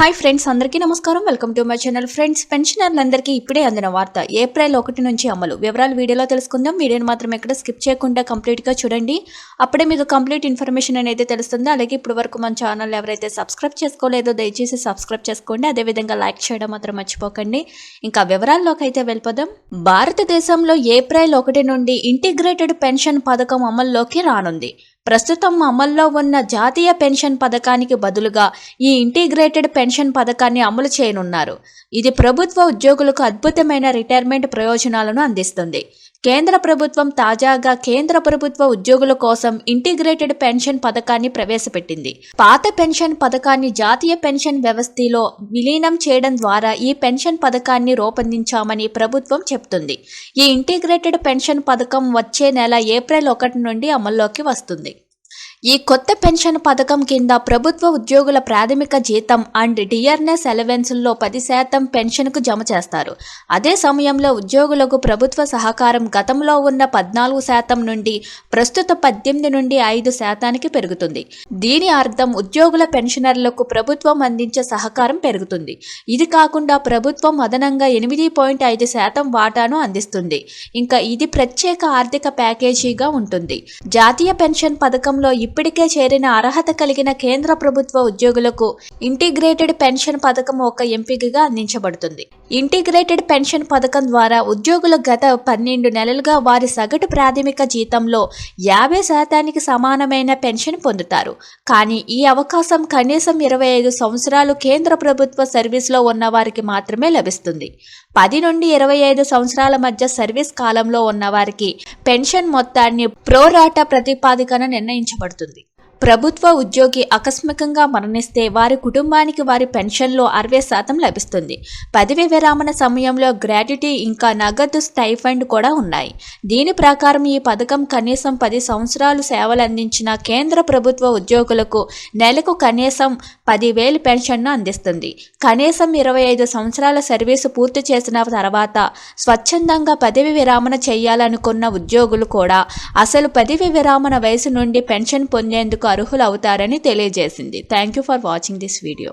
Hi friends అందరికీ నమస్కారం. Welcome to my channel friends పెన్షనర్లందరికీ ఇప్పుడే అందిన వార్త. ఏప్రిల్ ఒకటి నుంచి అమలు. వివరాలు వీడియోలో తెలుసుకుందాం. వీడియోని మాత్రం ఎక్కడ స్కిప్ చేయకుండా కంప్లీట్గా చూడండి. అప్పుడే మీకు కంప్లీట్ ఇన్ఫర్మేషన్ అనేది తెలుస్తుంది. అలాగే ఇప్పుడు వరకు మన ఛానల్ ఎవరైతే సబ్స్క్రైబ్ చేసుకోలేదో దయచేసి సబ్స్క్రైబ్ చేసుకోండి. అదేవిధంగా లైక్ చేయడం మాత్రం మర్చిపోకండి. ఇంకా వివరాల్లోకి అయితే వెళ్ళిపోదాం. భారతదేశంలో ఏప్రిల్ ఒకటి నుండి ఇంటిగ్రేటెడ్ పెన్షన్ పథకం అమల్లోకి రానుంది. ప్రస్తుతం అమల్లో ఉన్న జాతీయ పెన్షన్ పథకానికి బదులుగా ఈ ఇంటిగ్రేటెడ్ పెన్షన్ పథకాన్ని అమలు చేయనున్నారు. ఇది ప్రభుత్వ ఉద్యోగులకు అద్భుతమైన రిటైర్మెంట్ ప్రయోజనాలను అందిస్తుంది. కేంద్ర ప్రభుత్వం తాజాగా కేంద్ర ప్రభుత్వ ఉద్యోగుల కోసం ఇంటిగ్రేటెడ్ పెన్షన్ పథకాన్ని ప్రవేశపెట్టింది. పాత పెన్షన్ పథకాన్ని జాతీయ పెన్షన్ వ్యవస్థలో విలీనం చేయడం ద్వారా ఈ పెన్షన్ పథకాన్ని రూపొందించామని ప్రభుత్వం చెప్తుంది. ఈ ఇంటిగ్రేటెడ్ పెన్షన్ పథకం వచ్చే నెల ఏప్రిల్ ఒకటి నుండి అమల్లోకి వస్తుంది. ఈ కొత్త పెన్షన్ పథకం కింద ప్రభుత్వ ఉద్యోగుల ప్రాథమిక జీతం అండ్ డిఆర్ఎస్ అలవెన్స్లో పది శాతం పెన్షన్కు జమ చేస్తారు. అదే సమయంలో ఉద్యోగులకు ప్రభుత్వ సహకారం గతంలో ఉన్న పద్నాలుగు శాతం నుండి ప్రస్తుత పద్దెనిమిది నుండి ఐదు శాతానికి పెరుగుతుంది. దీని అర్థం ఉద్యోగుల పెన్షనర్లకు ప్రభుత్వం అందించే సహకారం పెరుగుతుంది. ఇది కాకుండా ప్రభుత్వం అదనంగా ఎనిమిది పాయింట్ ఐదు శాతం వాటాను అందిస్తుంది. ఇంకా ఇది ప్రత్యేక ఆర్థిక ప్యాకేజీగా ఉంటుంది. జాతీయ పెన్షన్ పథకంలో ఇప్పటికే చేరిన అర్హత కలిగిన కేంద్ర ప్రభుత్వ ఉద్యోగులకు ఇంటిగ్రేటెడ్ పెన్షన్ పథకం ఒక ఎంపికగా అందించబడుతుంది. ఇంటిగ్రేటెడ్ పెన్షన్ పథకం ద్వారా ఉద్యోగులు గత పన్నెండు నెలలుగా వారి సగటు ప్రాథమిక జీతంలో యాభై శాతానికి సమానమైన పెన్షన్ పొందుతారు. కానీ ఈ అవకాశం కనీసం ఇరవై ఐదు సంవత్సరాలు కేంద్ర ప్రభుత్వ సర్వీస్లో ఉన్న వారికి మాత్రమే లభిస్తుంది. పది నుండి ఇరవై ఐదు సంవత్సరాల మధ్య సర్వీస్ కాలంలో ఉన్న వారికి పెన్షన్ మొత్తాన్ని ప్రోరాటా ప్రతిపాదికన నిర్ణయించబడుతుంది. reluctantly. ప్రభుత్వ ఉద్యోగి ఆకస్మికంగా మరణిస్తే వారి కుటుంబానికి వారి పెన్షన్లో అరవై శాతం లభిస్తుంది. పదవి విరామణ సమయంలో గ్రాట్యుటీ ఇంకా నగదు స్టైఫండ్ కూడా ఉన్నాయి. దీని ప్రకారం ఈ పథకం కనీసం పది సంవత్సరాలు సేవలు అందించిన కేంద్ర ప్రభుత్వ ఉద్యోగులకు నెలకు కనీసం పదివేలు పెన్షన్ను అందిస్తుంది. కనీసం ఇరవై ఐదు సంవత్సరాల సర్వీసు పూర్తి చేసిన తర్వాత స్వచ్ఛందంగా పదవి విరామణ చేయాలనుకున్న ఉద్యోగులు కూడా అసలు పదవి విరామణ వయసు నుండి పెన్షన్ పొందేందుకు అర్హులవుతారని తెలియజేసింది. Thank you for watching this video